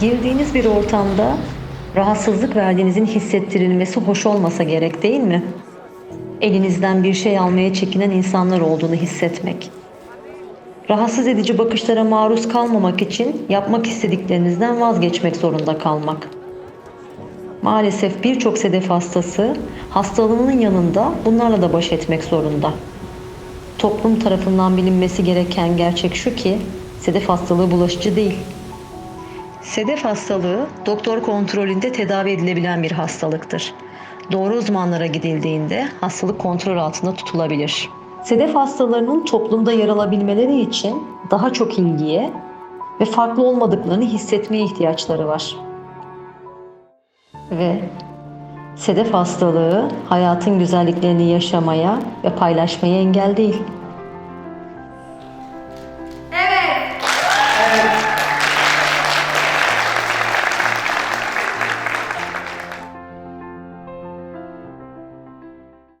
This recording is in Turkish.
Girdiğiniz bir ortamda rahatsızlık verdiğinizin hissettirilmesi hoş olmasa gerek değil mi? Elinizden bir şey almaya çekinen insanlar olduğunu hissetmek. Rahatsız edici bakışlara maruz kalmamak için yapmak istediklerinizden vazgeçmek zorunda kalmak. Maalesef birçok sedef hastası hastalığının yanında bunlarla da baş etmek zorunda. Toplum tarafından bilinmesi gereken gerçek şu ki sedef hastalığı bulaşıcı değil. Sedef hastalığı doktor kontrolünde tedavi edilebilen bir hastalıktır. Doğru uzmanlara gidildiğinde hastalık kontrol altında tutulabilir. Sedef hastalarının toplumda yer alabilmeleri için daha çok ilgiye ve farklı olmadıklarını hissetmeye ihtiyaçları var. Ve sedef hastalığı hayatın güzelliklerini yaşamaya ve paylaşmaya engel değil.